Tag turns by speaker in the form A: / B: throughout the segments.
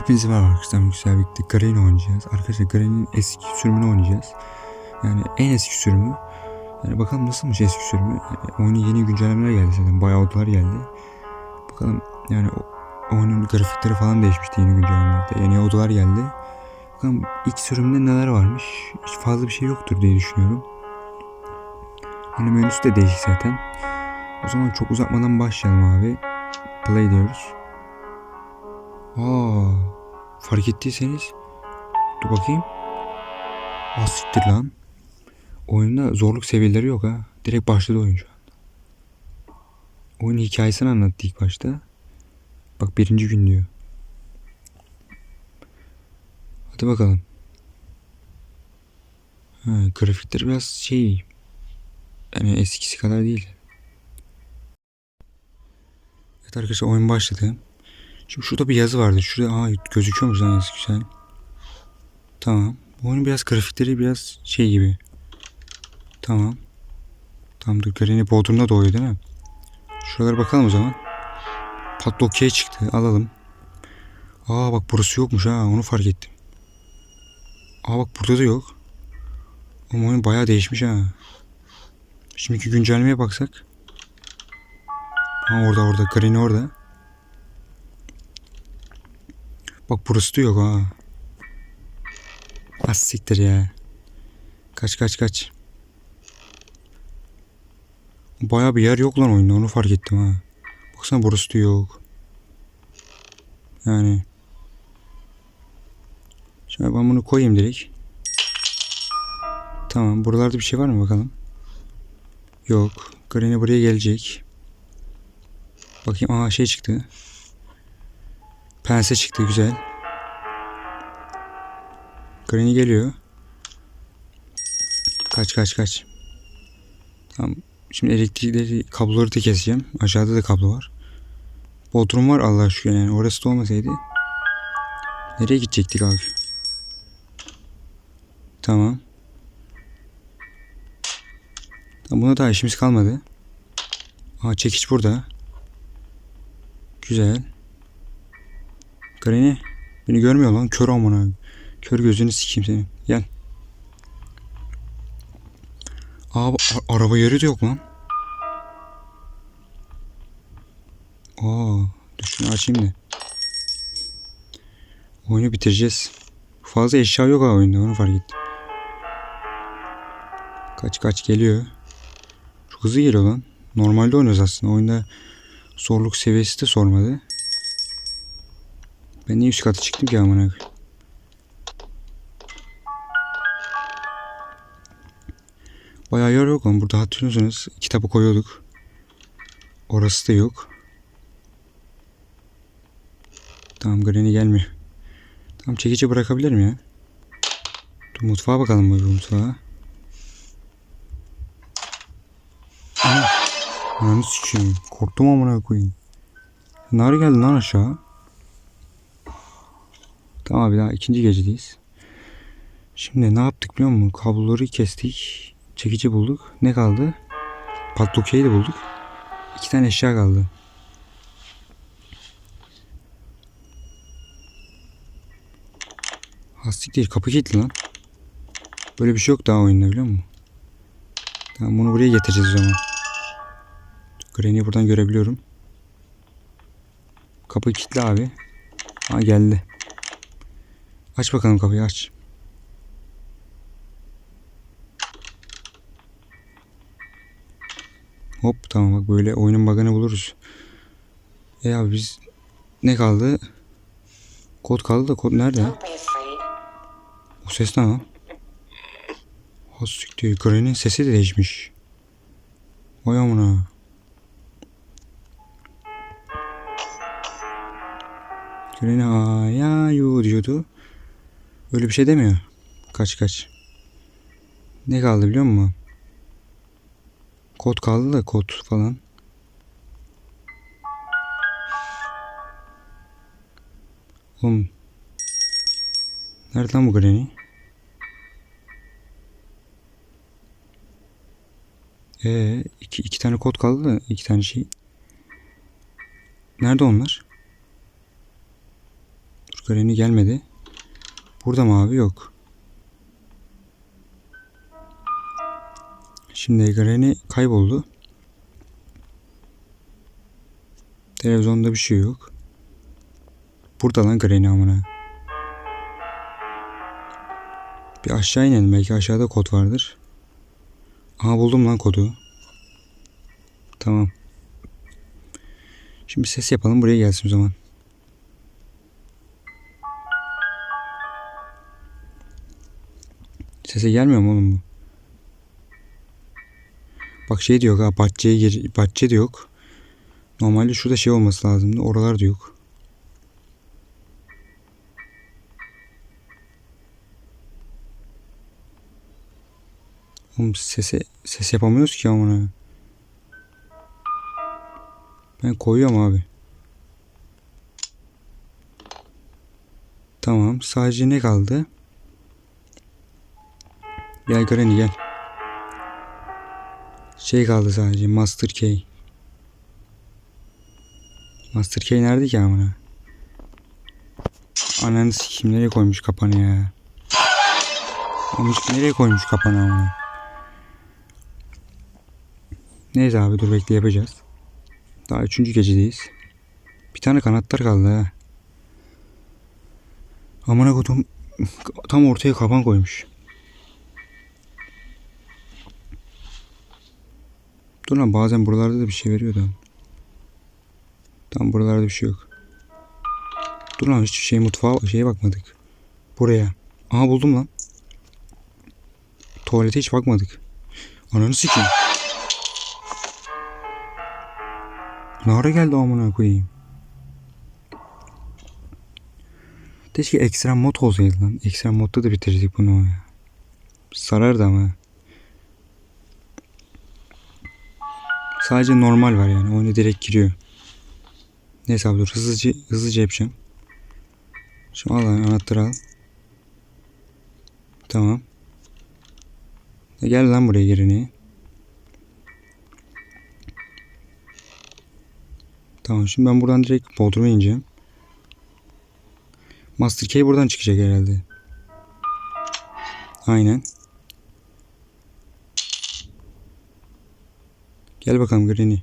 A: Hepinize merhaba arkadaşlar. Güzel birlikte Garen oynayacağız. Arkadaşlar Garen'in eski sürümünü oynayacağız. Yani en eski sürümü. Yani bakalım nasılmış eski sürümü. Yani oyuna yeni güncellemeler geldi zaten. Bayağı odalar geldi. Bakalım yani oyunun grafikleri falan değişmişti yeni güncellemelerde. Yeni odalar geldi. Bakalım ilk sürümde neler varmış. Hiç fazla bir şey yoktur diye düşünüyorum. Hani menüsü de değişik zaten. O zaman çok uzatmadan başlayalım abi. Play diyoruz. Aa, fark ettiyseniz dur bakayım. Aa siktir lan. Oyunda zorluk seviyeleri yok ha. Direkt başladı oyun şu an. Oyun hikayesini anlattı ilk başta. Bak birinci gün diyor. Hadi bakalım. Ha, grafikleri biraz şey yani eskisi kadar değil. Evet arkadaşlar oyun başladı. Şimdi şurada bir yazı vardı. Şurada aa, gözüküyor mu lan yazı güzel. Tamam. Bu oyunun biraz grafikleri biraz şey gibi. Tamam. Tamam dur Granny Bodrum'da doğuyor değil mi? Şuralara bakalım o zaman. Padlock'e çıktı. Alalım. Aa bak burası yokmuş ha. Onu fark ettim. Aa bak burada da yok. Ama oyun bayağı değişmiş ha. Şimdiki güncellemeye baksak. Ha orada orada. Granny orada. Bak burası da yok ha. Az siktir ya. Kaç kaç kaç. Baya bir yer yok lan oyunda onu fark ettim ha. Baksana burası da yok. Yani. Şimdi ben bunu koyayım direkt. Tamam buralarda bir şey var mı bakalım. Yok. Granny buraya gelecek. Bakayım aa şey çıktı. Pense çıktı güzel. Granny geliyor. Kaç kaç kaç. Tamam. Şimdi elektrikleri kabloları da keseceğim. Aşağıda da kablo var. Bodrum var Allah şükür yani. Orası da olmasaydı. Nereye gidecektik abi? Tamam. Tamam buna daha işimiz kalmadı. Aa çekiç burada. Güzel. Granny beni görmüyor lan kör amına. Kör gözünü sikeyim seni. Gel. Aa araba yeri de yok lan. Aa dur şunu açayım da. Oyunu bitireceğiz. Fazla eşya yok ha oyunda onu fark ettim. Kaç kaç geliyor. Çok hızlı geliyor lan. Normalde oynuyoruz aslında. Oyunda zorluk seviyesi de sormadı. Ben niye üst kata çıktım ki amına? Bayağı yer yok ama burada hatırlıyorsanız kitabı koyuyorduk. Orası da yok. Tamam Granny gelmiyor. Tamam çekici bırakabilirim ya. Dur mutfağa bakalım bu mutfağa. Aha. Ananı sikeyim. Korktum amına koyayım. Nar geldi lan aşağı. Tamam bir daha ikinci gecedeyiz. Şimdi ne yaptık biliyor musun? Kabloları kestik. Çekici bulduk. Ne kaldı? Patlokeyi de bulduk. İki tane eşya kaldı. Hastik değil. Kapı kilitli lan. Böyle bir şey yok daha oyunda biliyor musun? Tamam bunu buraya getireceğiz o zaman. Granny'i buradan görebiliyorum. Kapı kilitli abi. Ha geldi. Aç bakalım kapıyı aç. Hop tamam bak böyle oyunun bug'ını buluruz. E abi biz ne kaldı? Kod kaldı da kod nerede? O ses ne lan? Ha siktir. Granny'nin sesi de değişmiş. Vay amına. Granny ayayu diyordu. Öyle bir şey demiyor. Kaç kaç. Ne kaldı biliyor musun? Kod kaldı da kod falan. Oğlum. Nerede lan bu Granny? Ee, iki, iki tane kod kaldı da iki tane şey. Nerede onlar? Dur Granny gelmedi. Burada mı abi? Yok. Şimdi Granny kayboldu. Televizyonda bir şey yok. Burada lan Granny amına. Bir aşağı inelim. Belki aşağıda kod vardır. Aha buldum lan kodu. Tamam. Şimdi ses yapalım buraya gelsin o zaman. Sese gelmiyor mu oğlum bu? Bak şey diyor ha bahçeye gir bahçe de yok. Normalde şurada şey olması lazımdı. Oralar da yok. Oğlum sese ses yapamıyoruz ki amına. Ben koyuyorum abi. Tamam. Sadece ne kaldı? Gel Granny gel. Şey kaldı sadece. Master Key. Master Key nerede ki amına? Ananı sikim nereye koymuş kapanı ya? Olmuş nereye koymuş kapanı amına? Neyse abi dur bekle yapacağız. Daha üçüncü gecedeyiz. Bir tane kanatlar kaldı ha. Amına kodum tam ortaya kapan koymuş. Dur lan bazen buralarda da bir şey veriyordu. Tam buralarda bir şey yok. Dur lan hiç şey mutfağa şeye bakmadık. Buraya. Aha buldum lan. Tuvalete hiç bakmadık. Ananı sikeyim. Ne ara geldi amına koyayım. Keşke ekstrem mod olsaydı lan. Ekstrem modda da bitirdik bunu ya. Sarardı ama. Sadece normal var yani. Oyuna direkt giriyor. Neyse abi dur. Hızlıca, hızlıca yapacağım. Şu al lan anahtarı al. Tamam. E gel lan buraya girini. Tamam şimdi ben buradan direkt Bodrum'a ineceğim. Master Key buradan çıkacak herhalde. Aynen. Gel bakalım Granny.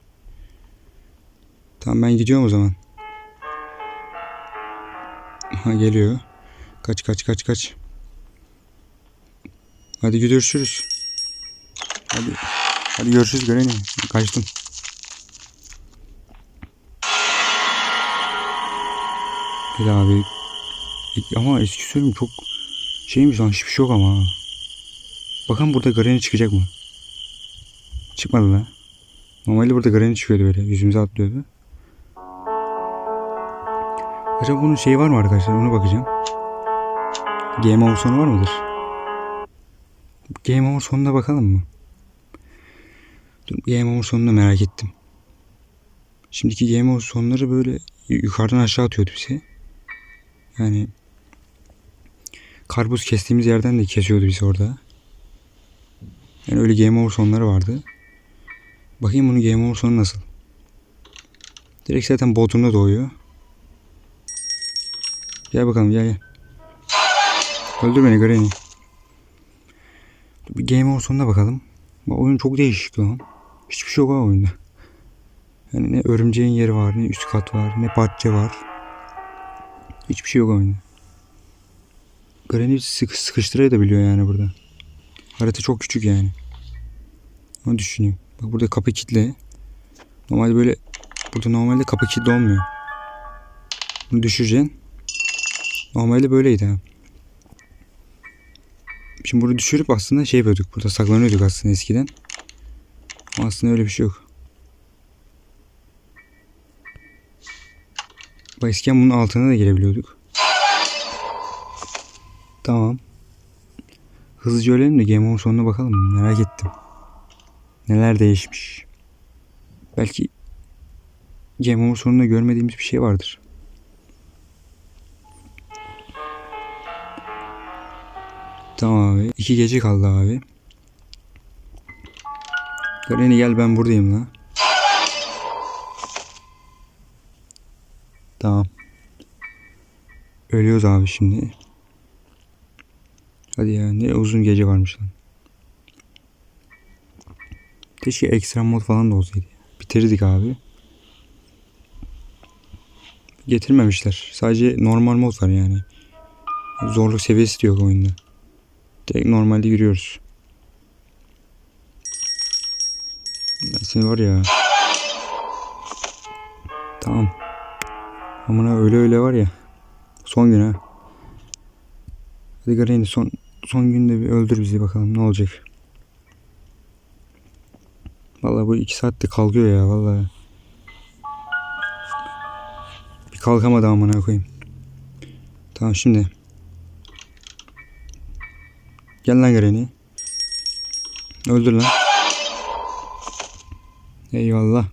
A: Tamam ben gidiyorum o zaman. Ha geliyor. Kaç kaç kaç kaç. Hadi görüşürüz. Hadi. Hadi görüşürüz Granny. Kaçtım. Bir abi. Ama eski sürüm çok şeymiş lan hiçbir şey yok ama. Bakın burada Granny çıkacak mı? Çıkmadı lan. Normalde burada Granny çıkıyordu böyle. Yüzümüze atlıyordu. Acaba bunun şeyi var mı arkadaşlar? Ona bakacağım. Game over sonu var mıdır? Game over sonuna bakalım mı? Dur, Game over sonunu merak ettim. Şimdiki Game over sonları böyle yukarıdan aşağı atıyordu bize. Yani karpuz kestiğimiz yerden de kesiyordu bizi orada. Yani öyle game over sonları vardı. Bakayım bunun game over sonu nasıl. Direkt zaten Bodrum'da doğuyor. Gel bakalım gel gel. Öldür beni Granny. Bir game over sonuna bakalım. Bu oyun çok değişik lan. Hiçbir şey yok ha oyunda. Yani ne örümceğin yeri var, ne üst kat var, ne bahçe var. Hiçbir şey yok oyunda. Granny sık sıkıştırabiliyor yani burada. Harita çok küçük yani. Onu düşünüyorum. Bak burada kapı kilitli. Normalde böyle burada normalde kapı kilitli olmuyor. Bunu düşüreceksin. Normalde böyleydi ha. Şimdi bunu düşürüp aslında şey yapıyorduk. Burada saklanıyorduk aslında eskiden. Ama aslında öyle bir şey yok. Bak eskiden bunun altına da girebiliyorduk. Tamam. Hızlıca ölelim de Game Over sonuna bakalım. Merak ettim. Neler değişmiş. Belki Game Over sonunda görmediğimiz bir şey vardır. Tamam abi. İki gece kaldı abi. Granny gel ben buradayım lan. Tamam. Ölüyoruz abi şimdi. Hadi ya ne uzun gece varmış lan. Keşke ekstrem mod falan da olsaydı. Bitirdik abi. Getirmemişler. Sadece normal mod var yani. Zorluk seviyesi de yok oyunda. Direkt normalde yürüyoruz. Seni var ya. Tamam. Amına öyle öyle var ya. Son gün ha. Hadi Granny son son günde bir öldür bizi bakalım ne olacak. Vallahi bu iki saatte kalkıyor ya vallahi. Bir kalkamadı amına koyayım. Tamam şimdi. Gel lan Granny. Öldür lan. Eyvallah.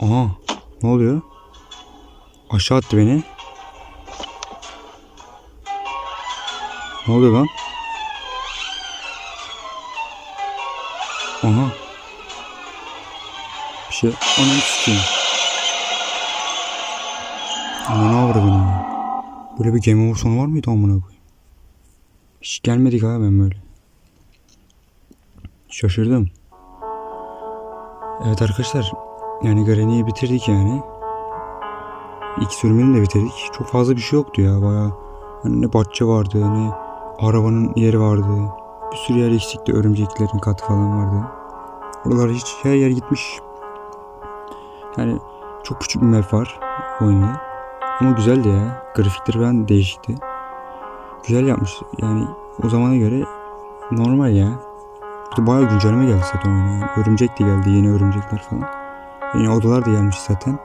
A: Aha. Ne oluyor? Aşağı attı beni. Ne oluyor lan? Şey ananı sikeyim. Avradın ya? Böyle bir Game Over sonu var mıydı amına koyayım? Hiç gelmedik abi ben böyle. Şaşırdım. Evet arkadaşlar. Yani Garen'i bitirdik yani. İlk sürümünü de bitirdik. Çok fazla bir şey yoktu ya baya. Hani ne bahçe vardı ne arabanın yeri vardı. Bir sürü yer eksikti. Örümceklerin katı falan vardı. Oralar hiç her yer gitmiş. Yani çok küçük bir map var oyunda. Ama güzeldi ya. Grafikleri falan değişikti. Güzel yapmış. Yani o zamana göre normal ya. Bir de bayağı güncelleme geldi zaten oyuna. Yani örümcek de geldi. Yeni örümcekler falan. Yeni odalar da gelmiş zaten.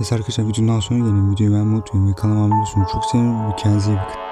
A: Neyse arkadaşlar videonun daha sonra gelin. Videoyu beğenmeyi unutmayın. Ve kanalıma abone olursunuz. Çok sevinirim. Kendinize iyi bakın.